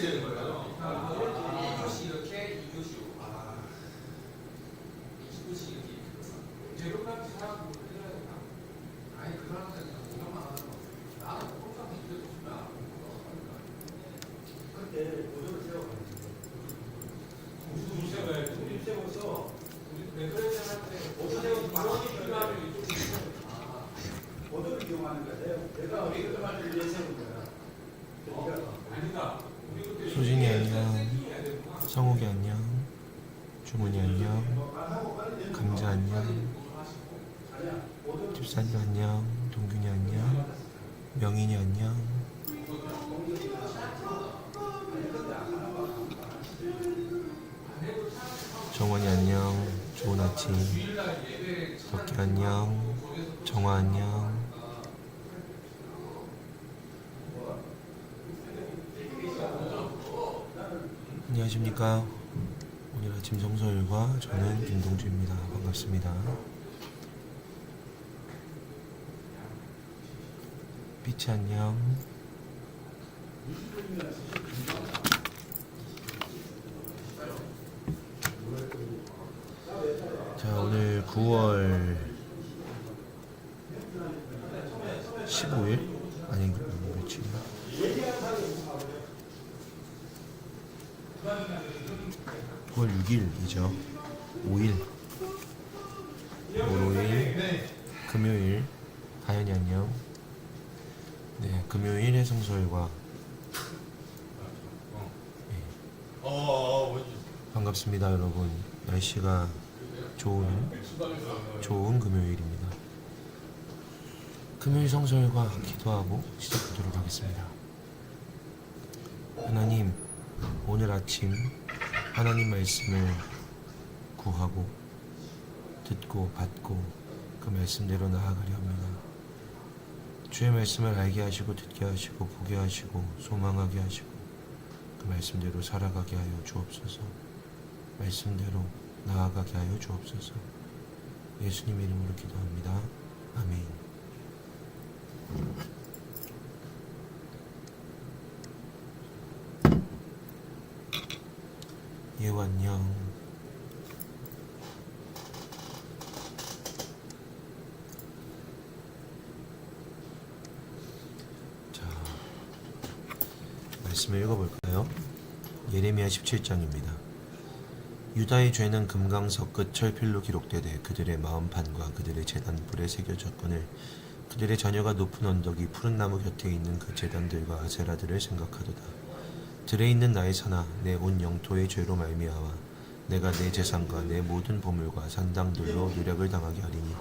되는 거예요. 아, 2교시 이렇게 2교시로. 아, 2교시 이렇게. 제로까지 사람을 해야 되나? 아니 그 사람한테 공감만 하는 거. 나는 항상 안 그때 보조를 세워가지고 돼. 우리 세워서 우리이션한테 보조 세워서 이론이 필요하면 이쪽 아, 보조를 이용하는 거야. 내가 내가 매그만을 위해 세운 거야. 그러니까 아니다. 우리 그때 소진이 안녕. 세팅해야 되구나. 성욱이 안녕. 주문이 안녕. 감자 안녕. 집사님 안녕. 동균이 안녕. 명인이 안녕. 정원이 안녕. 좋은 아침. 덕기 안녕. 정화 안녕. 안녕하십니까. 오늘 아침 정서일과 저는 김동주입니다. 반갑습니다. 빛이 안녕. 자, 오늘 9월 15일? 아니, 며칠이야? 9월 6일이죠. 5일. 5월 5일. 금요일. 다현이 안녕. 네, 금요일 어, 뭐지? 반갑습니다, 여러분. 날씨가 좋은 좋은 금요일입니다. 금요일 성설과 기도하고 시작하도록 하겠습니다. 하나님, 오늘 아침 하나님 말씀을 구하고 듣고 받고 그 말씀대로 나아가려 합니다. 주의 말씀을 알게 하시고 듣게 하시고 보게 하시고 소망하게 하시고 그 말씀대로 살아가게 하여 주옵소서. 말씀대로 나아가게 하여 주옵소서. 예수님 이름으로 기도합니다. 아멘. 예우 안녕. 자, 말씀을 읽어볼까요? 예레미야 17장입니다. 유다의 죄는 금강석 끝 철필로 기록되되 그들의 마음판과 그들의 재단 뿔에 새겨졌거늘 그들의 자녀가 높은 언덕이 푸른 나무 곁에 있는 그 재단들과 아세라들을 생각하도다. 들에 있는 나의 산아 내 온 영토의 죄로 말미암아 내가 내 재산과 내 모든 보물과 산당들로 누력을 당하게 하리니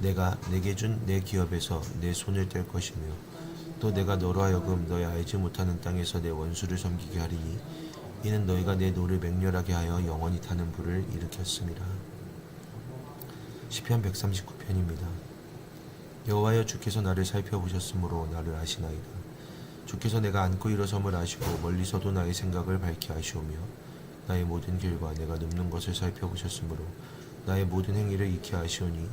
내가 내게 준 내 기업에서 내 손을 뗄 것이며 또 내가 너로 하여금 너희 알지 못하는 땅에서 내 원수를 섬기게 하리니 이는 너희가 내 노를 맹렬하게 하여 영원히 타는 불을 일으켰습니다. 시편 139편입니다. 여호와여 주께서 나를 살펴보셨으므로 나를 아시나이다. 주께서 내가 안고 일어섬을 아시고 멀리서도 나의 생각을 밝게 하시오며 나의 모든 길과 내가 눕는 것을 살펴보셨으므로 나의 모든 행위를 익히 아시오니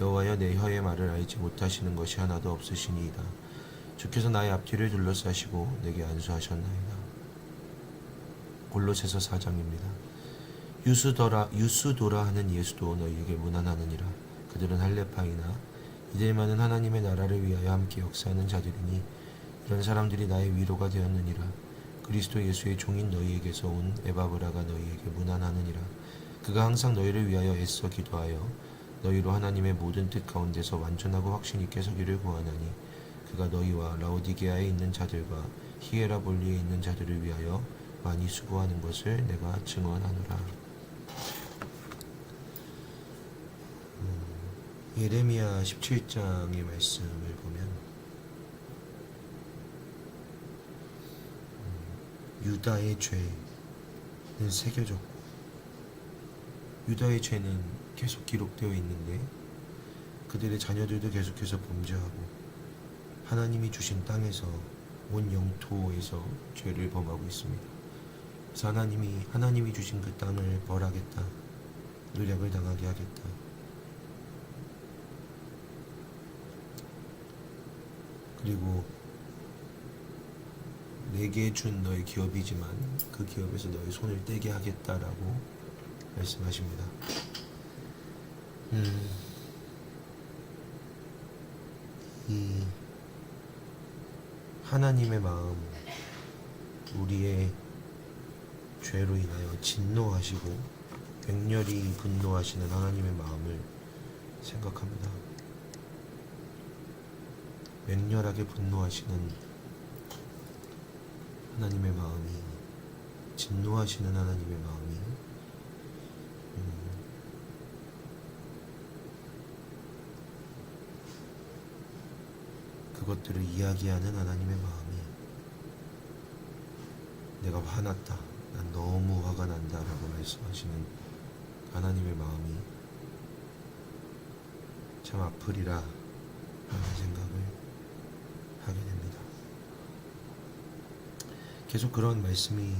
여호와여 내 혀의 말을 알지 못하시는 것이 하나도 없으시니이다. 주께서 나의 앞뒤를 둘러싸시고 내게 안수하셨나이다. 골로새서 4장입니다. 유수더라 유수도라 하는 예수도 너희에게 무난하느니라. 그들은 할레파이나 이들만은 하나님의 나라를 위하여 함께 역사하는 자들이니 이런 사람들이 나의 위로가 되었느니라. 그리스도 예수의 종인 너희에게서 온 에바브라가 너희에게 무난하느니라. 그가 항상 너희를 위하여 애써 기도하여 너희로 하나님의 모든 뜻 가운데서 완전하고 확신 있게 서기를 구하나니 그가 너희와 라오디게아에 있는 자들과 히에라볼리에 있는 자들을 위하여 많이 수고하는 것을 내가 증언하노라. 음, 예레미야 17장의 말씀을 보면 음, 유다의 죄는 새겨졌고 유다의 죄는 계속 기록되어 있는데 그들의 자녀들도 계속해서 범죄하고 하나님이 주신 땅에서 온 영토에서 죄를 범하고 있습니다. 그래서 하나님이 하나님이 주신 그 땅을 벌하겠다, 노력을 당하게 하겠다. 그리고 내게 준 너의 기업이지만 그 기업에서 너의 손을 떼게 하겠다라고 말씀하십니다. 음, 이 하나님의 마음, 우리의 죄로 인하여 진노하시고 맹렬히 분노하시는 하나님의 마음을 생각합니다. 맹렬하게 분노하시는 하나님의 마음이 진노하시는 하나님의 마음이 음, 그것들을 이야기하는 하나님의 마음이 내가 화났다. 난 너무 화가 난다 라고 말씀하시는 하나님의 마음이 참 아프리라 하는 생각을 하게 됩니다. 계속 그런 말씀이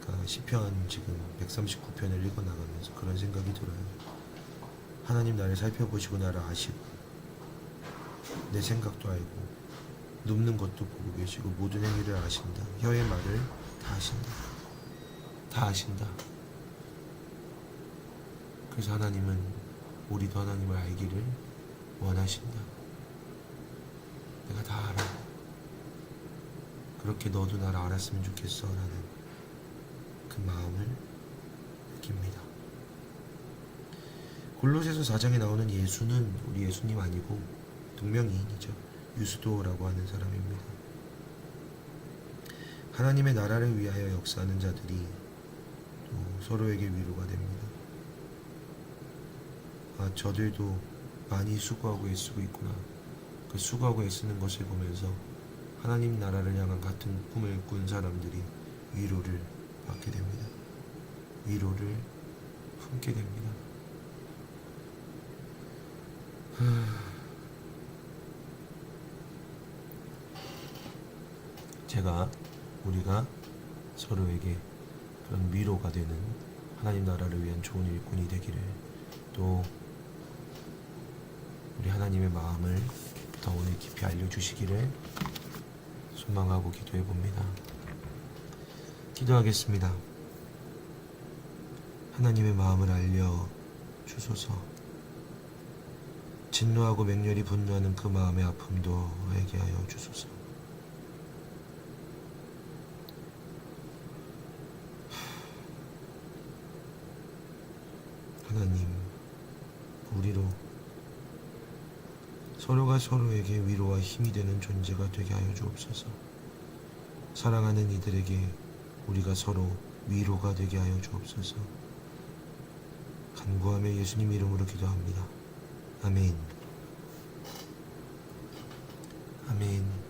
그러니까 시편 지금 139편을 읽어 나가면서 그런 생각이 들어요. 하나님 나를 살펴보시고 나를 아시고 내 생각도 알고 눕는 것도 보고 계시고 모든 행위를 아신다. 혀의 말을 다 아신다. 다 아신다. 그래서 하나님은 우리도 하나님을 알기를 원하신다. 내가 다 알아. 그렇게 너도 나를 알았으면 좋겠어. 라는 그 마음을 느낍니다. 골로새서 4장에 나오는 예수는 우리 예수님 아니고 동명이인이죠. 유스도라고 하는 사람입니다. 하나님의 나라를 위하여 역사하는 자들이 또 서로에게 위로가 됩니다. 아, 저들도 많이 수고하고 애쓰고 있구나. 그 수고하고 애쓰는 것을 보면서 하나님 나라를 향한 같은 꿈을 꾼 사람들이 위로를 받게 됩니다. 위로를 품게 됩니다. 제가 우리가 서로에게 그런 위로가 되는 하나님 나라를 위한 좋은 일꾼이 되기를 또 우리 하나님의 마음을 더 오늘 깊이 알려주시기를 소망하고 기도해 봅니다. 기도하겠습니다. 하나님의 마음을 알려 주소서. 진노하고 맹렬히 분노하는 그 마음의 아픔도 알게 하여 주소서. 하나님, 우리로 서로가 서로에게 위로와 힘이 되는 존재가 되게 하여 주옵소서. 사랑하는 이들에게 우리가 서로 위로가 되게 하여 주옵소서. 간구하며 예수님 이름으로 기도합니다. 아멘. 아멘.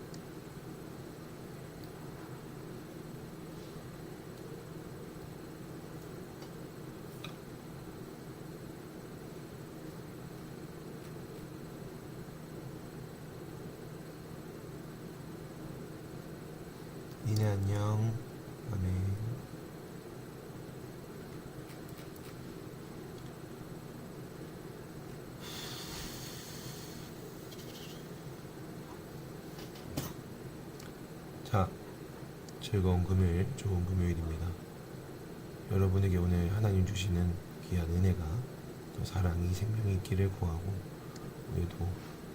니네 안녕. 아멘. 자, 즐거운 금요일, 좋은 금요일입니다. 여러분에게 오늘 하나님 주시는 귀한 은혜가 또 사랑이 생명이 있기를 구하고 우리도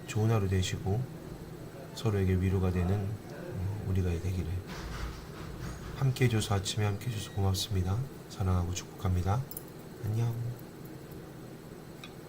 좋은 하루 되시고 서로에게 위로가 되는 음, 우리가 되기를 함께 해줘서 아침에 함께 해줘서 고맙습니다. 사랑하고 축복합니다. 안녕.